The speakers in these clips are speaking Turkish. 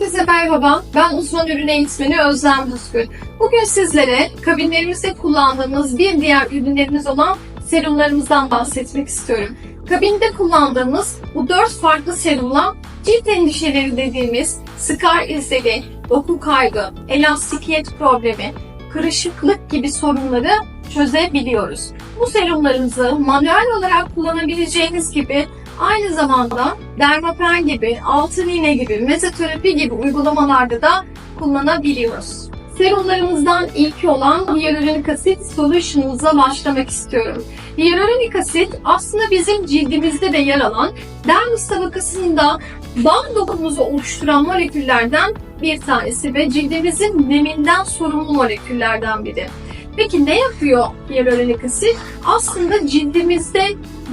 Herkese merhaba, ben uzman ürün eğitmeni Özlem Düzgün. Bugün sizlere kabinlerimizde kullandığımız bir diğer ürünlerimiz olan serumlarımızdan bahsetmek istiyorum. Kabinde kullandığımız bu dört farklı serumla cilt endişeleri dediğimiz skar izleri, doku kaybı, elastikiyet problemi, kırışıklık gibi sorunları çözebiliyoruz. Bu serumlarımızı manuel olarak kullanabileceğiniz gibi aynı zamanda dermapen gibi, altın iğne gibi, mezoterapi gibi uygulamalarda da kullanabiliyoruz. Serumlarımızdan ilki olan hyaluronik asit solution'ımıza başlamak istiyorum. Hyaluronik asit aslında bizim cildimizde de yer alan dermis tabakasında bağ dokumuzu oluşturan moleküllerden bir tanesi ve cildimizin neminden sorumlu moleküllerden biri. Peki ne yapıyor hyaluronik asit? Aslında cildimizde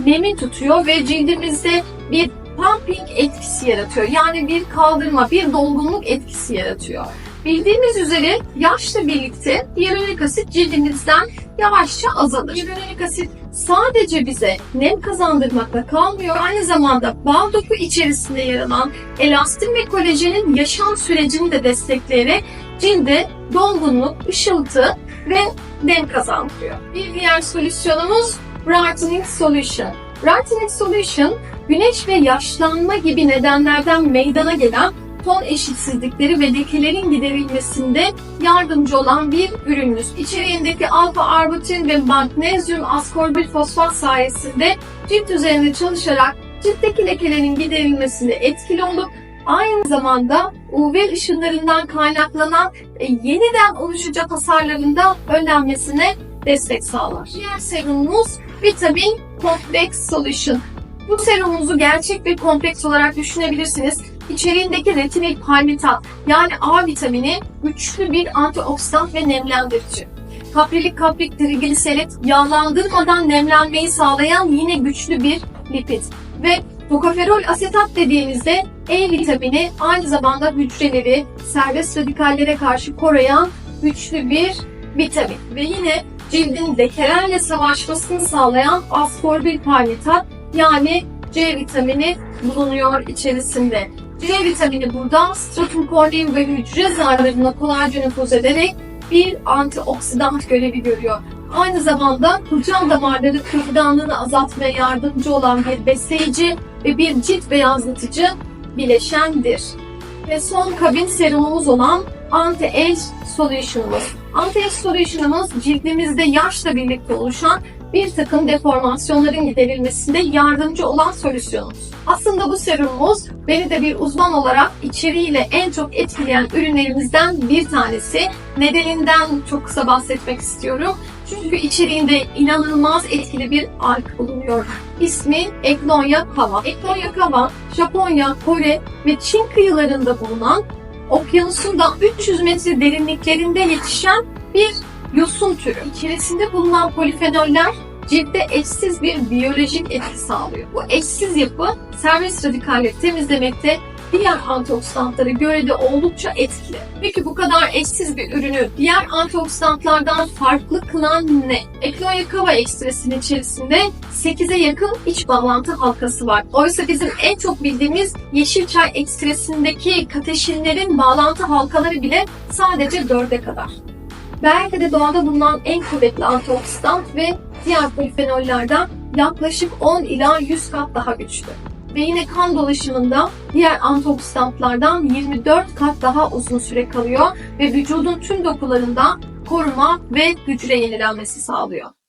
nemi tutuyor ve cildimizde bir pumping etkisi yaratıyor. Yani bir kaldırma, bir dolgunluk etkisi yaratıyor. Bildiğimiz üzere yaşla birlikte hyaluronik asit cildimizden yavaşça azalır. Hyaluronik asit sadece bize nem kazandırmakla kalmıyor. Aynı zamanda bağ doku içerisinde yer alan elastin ve kolajenin yaşam sürecini de destekleyerek cilde dolgunluk, ışıltı ve nem kazandırıyor. Bir diğer solüsyonumuz Brightening Solution. Brightening Solution, güneş ve yaşlanma gibi nedenlerden meydana gelen ton eşitsizlikleri ve lekelerin giderilmesinde yardımcı olan bir ürünümüz. İçeriğindeki alfa arbutin ve magnezyum askorbil fosfat sayesinde cilt üzerinde çalışarak ciltteki lekelerin giderilmesinde etkili olup aynı zamanda UV ışınlarından kaynaklanan e, yeniden oluşacak hasarların da önlenmesine destek sağlar. Diğer serumumuz Vitamin Complex Solution. Bu serumunuzu gerçek bir kompleks olarak düşünebilirsiniz. İçeriğindeki retinil palmitat yani A vitamini güçlü bir antioksidan ve nemlendirici. Kaprilik kaprik trigliserit yağlandırmadan nemlenmeyi sağlayan yine güçlü bir lipid. Ve tokoferol asetat dediğimizde E vitamini aynı zamanda hücreleri serbest radikallere karşı koruyan güçlü bir vitamin. Ve yine cildin lekelerle savaşmasını sağlayan askorbil palmitat yani C vitamini bulunuyor içerisinde. C vitamini burada stratum corneum ve hücre zarlarına kolayca nüfuz ederek bir antioksidan görevi görüyor. Aynı zamanda kılcal damarları kırılganlığını azaltmaya yardımcı olan bir besleyici ve bir cilt beyazlatıcı bileşendir. Ve son kabin serumumuz olan Anti-Age Solution'umuz. Anti-Age Solution'umuz cildimizde yaşla birlikte oluşan bir takım deformasyonların giderilmesinde yardımcı olan solüsyonumuz. Aslında bu serumumuz beni de bir uzman olarak içeriğiyle en çok etkileyen ürünlerimizden bir tanesi. Nedeninden çok kısa bahsetmek istiyorum. Çünkü içeriğinde inanılmaz etkili bir alg bulunuyor. İsmi Egnonia Kava. Egnonia Kava, Japonya, Kore ve Çin kıyılarında bulunan okyanusun da 300 metre derinliklerinde yetişen bir yosun türü. İçerisinde bulunan polifenoller ciltte eşsiz bir biyolojik etki sağlıyor. Bu eşsiz yapı serbest radikalleri temizlemekte diğer antioksidantlara göre de oldukça etkili. Peki bu kadar eşsiz bir ürünü diğer antioksidantlardan farklı kılan ne? Ekloya kava ekstresinin içerisinde 8'e yakın iç bağlantı halkası var. Oysa bizim en çok bildiğimiz yeşil çay ekstresindeki kateşinlerin bağlantı halkaları bile sadece 4'e kadar. Belki de doğada bulunan en kuvvetli antioksidan ve diğer polifenollerden yaklaşık 10 ila 100 kat daha güçlü. Ve yine kan dolaşımında diğer antioksidanlardan 24 kat daha uzun süre kalıyor ve vücudun tüm dokularında koruma ve hücre yenilenmesi sağlıyor.